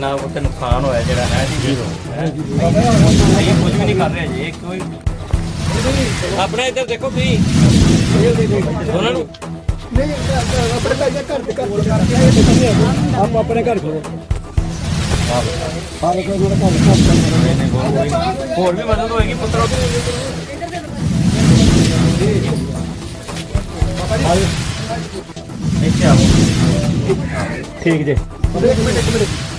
ਕਿੰਨਾ ਉੱਤੇ ਨੁਕਸਾਨ ਹੋਇਆ ਜਿਹੜਾ ਹੈ ਜੀ। ਇਹ ਕੁਝ ਵੀ ਨਹੀਂ ਕਰ ਰਿਹਾ ਜੀ ਕੋਈ ਆਪਣਾ ਇੱਧਰ ਦੇਖੋ ਤੁਸੀਂ। ਉਹਨਾਂ ਨੂੰ। ਨਹੀਂ ਆਪਣੇ ਘਰ ਦੇ ਘਰ ਦੇ ਆਪ ਆਪਣੇ ਘਰ ਘਰ ਹੋਰ ਵੀ ਮਦਦ ਹੋਏਗੀ ਪੁੱਤਰੋ। ਇੱਥੇ ਆਓ। ਠੀਕ ਜੀ। ਇੱਕ ਮਿੰਟ ਇੱਕ ਮਿੰਟ।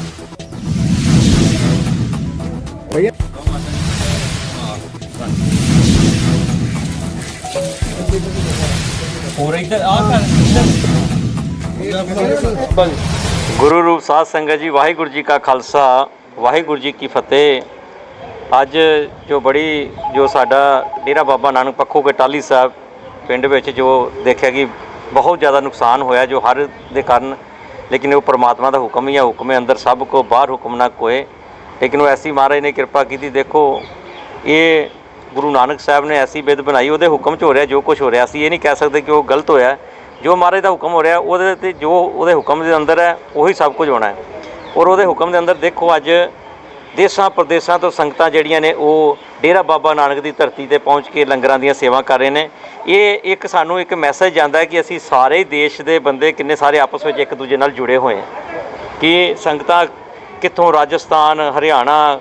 ਭਈਆ ਹੋਰ ਇੱਧਰ ਆ ਕਰ ਗੁਰੂ ਰੂਪ ਸਾਧ ਸੰਗਤ ਜੀ, ਵਾਹਿਗੁਰੂ ਜੀ ਕਾ ਖਾਲਸਾ, ਵਾਹਿਗੁਰੂ ਜੀ ਕੀ ਫਤਿਹ। ਅੱਜ ਜੋ ਬੜੀ, ਜੋ ਸਾਡਾ ਡੇਰਾ ਬਾਬਾ ਨਾਨਕ ਪੱਖੋ ਕੇ ਟਾਲੀ ਸਾਹਿਬ ਪਿੰਡ ਵਿੱਚ ਜੋ ਦੇਖਿਆ ਕਿ ਬਹੁਤ ਜ਼ਿਆਦਾ ਨੁਕਸਾਨ ਹੋਇਆ, ਜੋ ਹਰ ਦੇ ਕਾਰਨ, ਲੇਕਿਨ ਉਹ ਪ੍ਰਮਾਤਮਾ ਦਾ ਹੁਕਮ ਹੀ ਹੈ ਹੁਕਮੇ ਅੰਦਰ ਸਭ ਕੋ, ਬਾਹਰ ਹੁਕਮ ਨਾ ਕੋਏ। ਲੇਕਿਨ ਉਹ ਐਸੀ ਮਹਾਰਾਜ ਨੇ ਕਿਰਪਾ ਕੀਤੀ, ਦੇਖੋ, ਇਹ ਗੁਰੂ ਨਾਨਕ ਸਾਹਿਬ ਨੇ ਐਸੀ ਬਿਧ ਬਣਾਈ, ਉਹਦੇ ਹੁਕਮ 'ਚ ਹੋ ਰਿਹਾ ਜੋ ਕੁਝ ਹੋ ਰਿਹਾ। ਸੀ ਇਹ ਨਹੀਂ ਕਹਿ ਸਕਦੇ ਕਿ ਉਹ ਗਲਤ ਹੋਇਆ। ਜੋ ਮਹਾਰਾਜ ਦਾ ਹੁਕਮ ਹੋ ਰਿਹਾ, ਉਹਦੇ ਤੇ ਜੋ ਉਹਦੇ ਹੁਕਮ ਦੇ ਅੰਦਰ ਹੈ, ਉਹੀ ਸਭ ਕੁਝ ਹੋਣਾ ਹੈ। ਔਰ ਉਹਦੇ ਹੁਕਮ ਦੇ ਅੰਦਰ ਦੇਖੋ, ਅੱਜ ਦੇਸ਼ਾਂ ਪ੍ਰਦੇਸ਼ਾਂ ਤੋਂ ਸੰਗਤਾਂ ਜਿਹੜੀਆਂ ਨੇ, ਉਹ ਡੇਰਾ ਬਾਬਾ ਨਾਨਕ ਦੀ ਧਰਤੀ ਤੇ ਪਹੁੰਚ ਕੇ ਲੰਗਰਾਂ ਦੀਆਂ ਸੇਵਾ ਕਰ ਰਹੇ ਨੇ। ਇਹ ਇੱਕ ਸਾਨੂੰ ਇੱਕ ਮੈਸੇਜ ਜਾਂਦਾ ਹੈ ਕਿ ਅਸੀਂ ਸਾਰੇ ਦੇਸ਼ ਦੇ ਬੰਦੇ ਕਿੰਨੇ ਸਾਰੇ ਆਪਸ ਵਿੱਚ ਇੱਕ ਦੂਜੇ ਨਾਲ ਜੁੜੇ ਹੋਏ ਹਾਂ। ਕਿ ਸੰਗਤਾਂ ਕਿੱਥੋਂ ਰਾਜਸਥਾਨ, ਹਰਿਆਣਾ,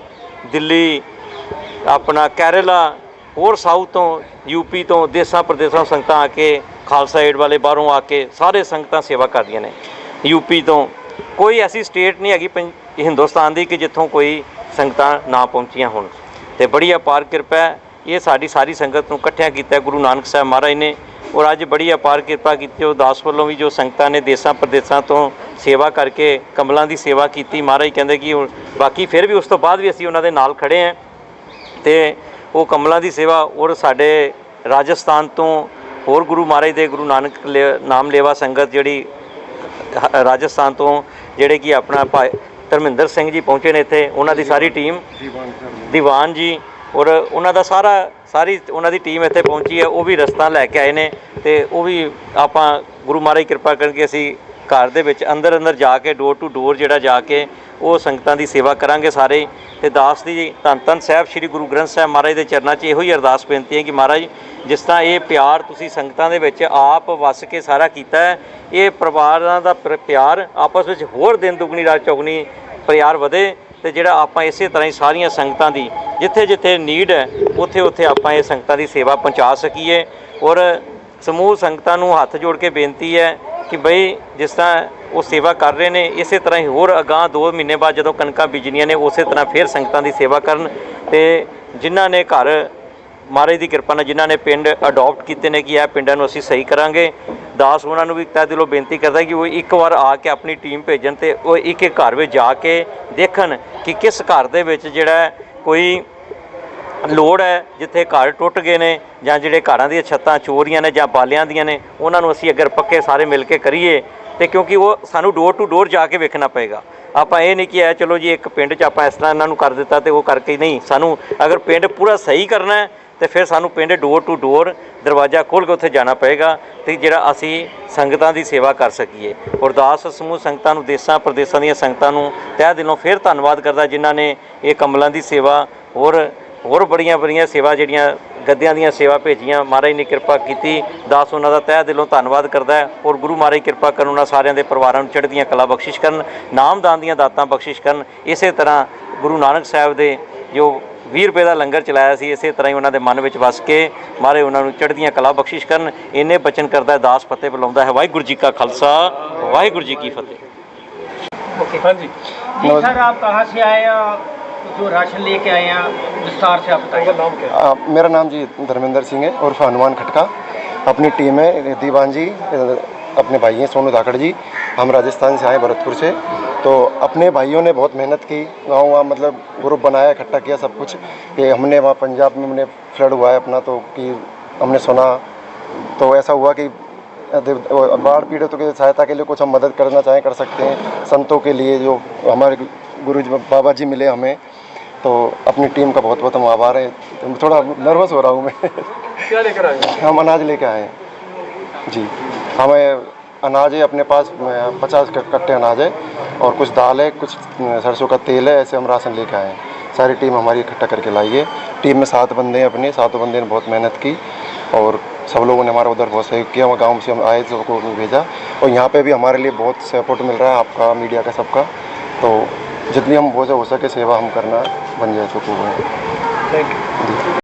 ਦਿੱਲੀ, ਆਪਣਾ ਕੇਰਲਾ, ਹੋਰ ਸਾਊਥ ਤੋਂ ਯੂਪੀ ਤੋਂ, ਦੇਸਾਂ ਪ੍ਰਦੇਸਾਂ ਸੰਗਤਾਂ ਆ ਕੇ, ਖਾਲਸਾ ਏਡ ਵਾਲੇ ਬਾਹਰੋਂ ਆ ਕੇ ਸਾਰੇ ਸੰਗਤਾਂ ਸੇਵਾ ਕਰਦੀਆਂ ਨੇ। ਯੂਪੀ ਤੋਂ ਕੋਈ ਐਸੀ ਸਟੇਟ ਨਹੀਂ ਹੈਗੀ ਪੰ- ਹਿੰਦੁਸਤਾਨ ਦੀ ਕਿ ਜਿੱਥੋਂ ਕੋਈ ਸੰਗਤਾਂ ਨਾ ਪਹੁੰਚੀਆਂ ਹੋਣ। ਤੇ ਬੜੀ ਅਪਾਰ ਕਿਰਪਾ ਹੈ, ਇਹ ਸਾਡੀ ਸਾਰੀ ਸੰਗਤ ਨੂੰ ਇਕੱਠਿਆਂ ਕੀਤਾ ਗੁਰੂ ਨਾਨਕ ਸਾਹਿਬ ਮਹਾਰਾਜ ਨੇ। ਔਰ ਅੱਜ ਬੜੀ ਅਪਾਰ ਕਿਰਪਾ ਕੀਤੀ, ਉਹ ਦਾਸ ਵੱਲੋਂ ਵੀ ਜੋ ਸੰਗਤਾਂ ਨੇ ਦੇਸਾਂ ਪ੍ਰਦੇਸਾਂ ਤੋਂ ਸੇਵਾ ਕਰਕੇ ਕਮਲਾਂ ਦੀ ਸੇਵਾ ਕੀਤੀ, ਮਹਾਰਾਜ ਕਹਿੰਦੇ ਕਿ ਬਾਕੀ ਫਿਰ ਵੀ ਉਸ ਤੋਂ ਬਾਅਦ ਵੀ ਅਸੀਂ ਉਹਨਾਂ ਦੇ ਨਾਲ ਖੜੇ ਹਾਂ। ਤੇ ਉਹ ਕਮਲਾਂ ਦੀ ਸੇਵਾ ਔਰ ਸਾਡੇ ਰਾਜਸਥਾਨ ਤੋਂ ਹੋਰ ਗੁਰੂ ਮਹਾਰਾਜ ਦੇ ਗੁਰੂ ਨਾਨਕ ਲੇ- ਨਾਮ ਲੇਵਾ ਸੰਗਤ ਜਿਹੜੀ ਰਾਜਸਥਾਨ ਤੋਂ ਜਿਹੜੇ ਕਿ ਆਪਣਾ ਭਾਈ ਧਰਮਿੰਦਰ ਸਿੰਘ ਜੀ ਪਹੁੰਚੇ ਨੇ ਇੱਥੇ, ਉਹਨਾਂ ਦੀ ਸਾਰੀ ਟੀਮ ਦੀਵਾਨ ਜੀ। ਔਰ ਉਹਨਾਂ ਦਾ ਸਾਰਾ, ਸਾਰੀ ਉਹਨਾਂ ਦੀ ਟੀਮ ਇੱਥੇ ਪਹੁੰਚੀ ਹੈ, ਉਹ ਵੀ ਰਸਤਾ ਲੈ ਕੇ ਆਏ ਨੇ ਤੇ ਉਹ ਵੀ ਆਪਾਂ ਗੁਰੂ ਮਹਾਰਾਜ ਕਿਰਪਾ ਕਰਕੇ ਅਸੀਂ ਘਰ ਦੇ ਵਿੱਚ ਅੰਦਰ ਅੰਦਰ ਜਾ ਕੇ ਡੋਰ ਟੂ ਡੋਰ ਜਿਹੜਾ ਜਾ ਕੇ ਉਹ ਸੰਗਤਾਂ ਦੀ ਸੇਵਾ ਕਰਾਂਗੇ ਸਾਰੇ। ਤੇ ਦਾਸ ਦੀ ਧੰਨ ਧੰਨ ਸਾਹਿਬ ਸ੍ਰੀ ਗੁਰੂ ਗ੍ਰੰਥ ਸਾਹਿਬ ਮਹਾਰਾਜ ਦੇ ਚਰਨਾਂ 'ਚ ਇਹੋ ਹੀ ਅਰਦਾਸ ਬੇਨਤੀ ਹੈ ਕਿ ਮਹਾਰਾਜ, ਜਿਸ ਤਰ੍ਹਾਂ ਇਹ ਪਿਆਰ ਤੁਸੀਂ ਸੰਗਤਾਂ ਦੇ ਵਿੱਚ ਆਪ ਵਸ ਕੇ ਸਾਰਾ ਕੀਤਾ ਹੈ, ਇਹ ਪਰਿਵਾਰਾਂ ਦਾ ਪ- ਪਿਆਰ ਆਪਸ ਵਿੱਚ ਹੋਰ ਦਿਨ ਦੁਗਣੀ ਰਾਤ ਚੌਗਣੀ ਪਿਆਰ ਵਧੇ। ਤੇ ਜਿਹੜਾ ਆਪਾਂ ਇਸੇ ਤਰ੍ਹਾਂ ਹੀ ਸਾਰੀਆਂ ਸੰਗਤਾਂ ਦੀ, ਜਿੱਥੇ ਜਿੱਥੇ ਨੀਡ ਹੈ, ਉੱਥੇ ਉੱਥੇ ਆਪਾਂ ਇਹ ਸੰਗਤਾਂ ਦੀ ਸੇਵਾ ਪਹੁੰਚਾ ਸਕੀਏ। ਔਰ ਸਮੂਹ ਸੰਗਤਾਂ ਨੂੰ ਹੱਥ ਜੋੜ ਕੇ ਬੇਨਤੀ ਹੈ ਕਿ ਬਈ ਜਿਸ ਤਰ੍ਹਾਂ ਉਹ ਸੇਵਾ ਕਰ ਰਹੇ ਨੇ, ਇਸੇ ਤਰ੍ਹਾਂ ਹੀ ਹੋਰ ਅਗਾਹ 2 ਮਹੀਨੇ ਬਾਅਦ ਜਦੋਂ ਕਣਕਾਂ ਬੀਜਣੀਆਂ ਨੇ, ਉਸੇ ਤਰ੍ਹਾਂ ਫਿਰ ਸੰਗਤਾਂ ਦੀ ਸੇਵਾ ਕਰਨ। ਤੇ ਜਿਨ੍ਹਾਂ ਨੇ ਘਰ, ਮਹਾਰਾਜ ਦੀ ਕਿਰਪਾ ਨਾਲ ਜਿਨ੍ਹਾਂ ਨੇ ਪਿੰਡ ਅਡਾਪਟ ਕੀਤੇ ਨੇ ਕਿ ਇਹ ਪਿੰਡਾਂ ਨੂੰ ਅਸੀਂ ਸਹੀ ਕਰਾਂਗੇ। ਦਾਸ ਉਹਨਾਂ ਨੂੰ ਵੀ ਤਹਿ ਦਿਲੋਂ ਬੇਨਤੀ ਕਰਦਾ ਕਿ ਉਹ ਇੱਕ ਵਾਰ ਆ ਕੇ ਆਪਣੀ ਟੀਮ ਭੇਜਣ ਤੇ ਉਹ ਇੱਕ ਇੱਕ ਘਰ ਵਿੱਚ ਜਾ ਕੇ ਦੇਖਣ ਕਿ ਕਿਸ ਘਰ ਦੇ ਵਿੱਚ ਜਿਹੜਾ ਕੋਈ ਲੋੜ ਹੈ, ਜਿੱਥੇ ਘਰ ਟੁੱਟ ਗਏ ਨੇ ਜਾਂ ਜਿਹੜੇ ਘਰਾਂ ਦੀਆਂ ਛੱਤਾਂ ਚੋਰੀਆਂ ਨੇ ਜਾਂ ਬਾਲਿਆਂ ਦੀਆਂ ਨੇ, ਉਹਨਾਂ ਨੂੰ ਅਸੀਂ ਅਗਰ ਪੱਕੇ ਸਾਰੇ ਮਿਲ ਕੇ ਕਰੀਏ ਤੇ ਕਿਉਂਕਿ ਉਹ ਸਾਨੂੰ ਡੋਰ ਟੂ ਡੋਰ ਜਾ ਕੇ ਵੇਖਣਾ ਪਏਗਾ। ਆਪਾਂ ਇਹ ਨਹੀਂ ਕਿ ਐ ਚਲੋ ਜੀ ਇੱਕ ਪਿੰਡ 'ਚ ਆਪਾਂ ਇਸ ਤਰ੍ਹਾਂ ਇਹਨਾਂ ਨੂੰ ਕਰ ਦਿੱਤਾ ਤੇ ਉਹ ਕਰਕੇ ਨਹੀਂ। ਸਾਨੂੰ ਅਗਰ ਪਿੰਡ ਪੂਰਾ ਸਹੀ ਕਰਨਾ ਹੈ ਤੇ ਫਿਰ ਸਾਨੂੰ ਪਿੰਡ ਡੋਰ ਟੂ ਡੋਰ ਦਰਵਾਜ਼ਾ ਖੋਲ੍ਹ ਕੇ ਉੱਥੇ ਜਾਣਾ ਪਏਗਾ ਤੇ ਜਿਹੜਾ ਅਸੀਂ ਸੰਗਤਾਂ ਦੀ ਸੇਵਾ ਕਰ ਸਕੀਏ। ਅਰਦਾਸ ਸਮੂਹ ਸੰਗਤਾਂ ਨੂੰ, ਦੇਸਾਂ ਪ੍ਰਦੇਸਾਂ ਦੀਆਂ ਸੰਗਤਾਂ ਨੂੰ ਤਹਿ ਦਿਲੋਂ ਫਿਰ ਧੰਨਵਾਦ ਕਰਦਾ ਜਿਨ੍ਹਾਂ ਨੇ ਇਹ ਕਮਲਾਂ ਦੀ ਸੇਵਾ ਹੋਰ ਹੋਰ ਬੜੀਆਂ ਬੜੀਆਂ ਸੇਵਾ ਜਿਹੜੀਆਂ ਗੱਦਿਆਂ ਦੀਆਂ ਸੇਵਾ ਭੇਜੀਆਂ। ਮਹਾਰਾਜ ਨੇ ਕਿਰਪਾ ਕੀਤੀ, ਦਾਸ ਉਹਨਾਂ ਦਾ ਤਹਿ ਦਿਲੋਂ ਧੰਨਵਾਦ ਕਰਦਾ ਹੈ ਔਰ ਗੁਰੂ ਮਹਾਰਾਜ ਕਿਰਪਾ ਕਰਨ ਉਹਨਾਂ ਸਾਰਿਆਂ ਦੇ ਪਰਿਵਾਰਾਂ ਨੂੰ ਚੜ੍ਹਦੀਆਂ ਕਲਾ ਬਖਸ਼ਿਸ਼ ਕਰਨ, ਨਾਮਦਾਨ ਦੀਆਂ ਦਾਤਾਂ ਬਖਸ਼ਿਸ਼ ਕਰਨ। ਇਸੇ ਤਰ੍ਹਾਂ ਗੁਰੂ ਨਾਨਕ ਸਾਹਿਬ ਦੇ ਜੋ 20 ਰੁਪਏ ਦਾ ਲੰਗਰ ਚਲਾਇਆ ਸੀ ਇਸੇ ਤਰ੍ਹਾਂ ਹੀ ਉਹਨਾਂ ਦੇ ਮਨ ਵਿੱਚ ਵਸ ਕੇ ਮਹਾਰਾਜ ਉਹਨਾਂ ਨੂੰ ਚੜ੍ਹਦੀਆਂ ਕਲਾ ਬਖਸ਼ਿਸ਼ ਕਰਨ ਇੰਨੇ ਬਚਨ ਕਰਦਾ ਹੈ ਦਾਸ ਫਤਿਹ ਬੁਲਾਉਂਦਾ ਹੈ ਵਾਹਿਗੁਰੂ ਜੀ ਕਾ ਖਾਲਸਾ ਵਾਹਿਗੁਰੂ ਜੀ ਕੀ ਫਤਿਹ हाँ जी जी सर आप कहाँ से आए हैं जो राशन लेके आए हैं विस्तार से आप बताइए नाम क्या आ, मेरा नाम जी धर्मेंद्र सिंह है और हनुमान खटका अपनी टीम है दीवान जी अ, अपने भाई हैं सोनू धाकड़ जी हम राजस्थान से आए भरतपुर से तो अपने भाइयों ने बहुत मेहनत की गाँव वहाँ मतलब ग्रुप बनाया इकट्ठा किया सब कुछ। कि हमने वहाँ पंजाब में हमने फ्लड हुआ है अपना तो कि हमने सुना। तो ऐसा हुआ कि बाढ़ पीड़ितों की सहायता के लिए कुछ हम मदद करना चाहें कर सकते हैं। संतों के लिए जो हमारे गुरु बाबा जी मिले हमें तो अपनी टीम का बहुत बहुत हम आभार है। थोड़ा नर्वस हो रहा हूँ मैं। क्या लेकर आए हम अनाज लेके आए जी। हमें अनाज है अपने पास पचास कट्टे अनाज है और कुछ दाल है कुछ सरसों का तेल है ऐसे हम राशन लेके आए हैं। सारी टीम हमारी इकट्ठा करके लाई है। टीम में सात बंदे हैं अपने सातों बंदे ने बहुत मेहनत की और सब लोगों ने हमारा उधर बहुत सहयोग किया। वहाँ गाँव से हम आए सबको भेजा और यहाँ पे भी हमारे लिए बहुत सपोर्ट मिल रहा है आपका मीडिया का सबका। तो जितनी हम हो हो सके सेवा हम करना बन जाए चुके हैं। Thank you